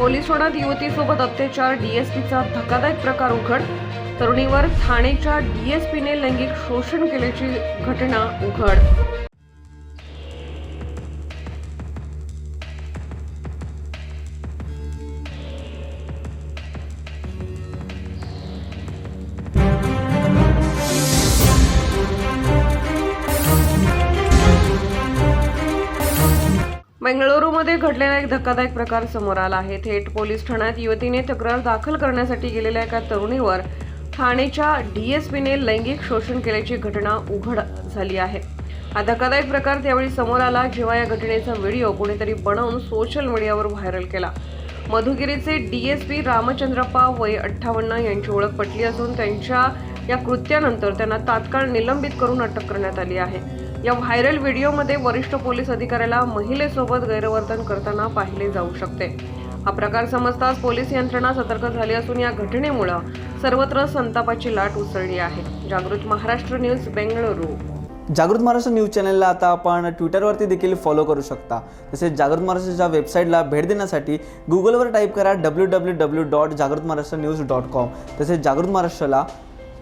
Police ठाण्यात युवतीसोबत अत्याचार डीएसपीचा धक्कादायक प्रकार उघड. तरुणीवर ठाणेच्या डीएसपीने लैंगिक शोषण केल्याची घटना उघड. बेंगळुरूमध्ये घडलेला एक धक्कादायक प्रकार समोर आला आहे. थेट पोलीस ठाण्यात युवतीने तक्रार दाखल करण्यासाठी गेलेल्या एका तरुणीवर ठाणेच्या डीएसपीने लैंगिक शोषण केल्याची घटना उघड झाली आहे. हा धक्कादायक प्रकार त्यावेळी समोर आला जेव्हा या घटनेचा व्हिडिओ कोणीतरी बनवून सोशल मीडियावर व्हायरल केला. मधुगिरीचे डीएसपी रामचंद्रप्पा वय अठ्ठावन्न यांची ओळख पटली असून त्यांच्या या कृत्यानंतर त्यांना तात्काळ निलंबित करून अटक करण्यात आली आहे. या व्हायरल व्हिडिओमध्ये वरिष्ठ पोलीस अधिकाऱ्याला महिलेसोबत गैरवर्तन करताना पाहिले जाऊ शकते. हा प्रकार समजताच पोलीस यंत्रणा सतर्क झाली असून या घटनेमुळं सर्वत्र संतापाची लाट उसळली आहे. जागृत महाराष्ट्र न्यूज बेंगळुरू. जागृत महाराष्ट्र न्यूज चॅनलला आता आपण ट्विटरवरती देखील फॉलो करू शकता. तसेच जागृत महाराष्ट्राच्या वेबसाईटला भेट देण्यासाठी गुगलवर टाईप करा डब्ल्यू डब्ल्यू डब्ल्यू डॉट जागृत महाराष्ट्र न्यूज डॉट कॉम तसेच जागृत महाराष्ट्राला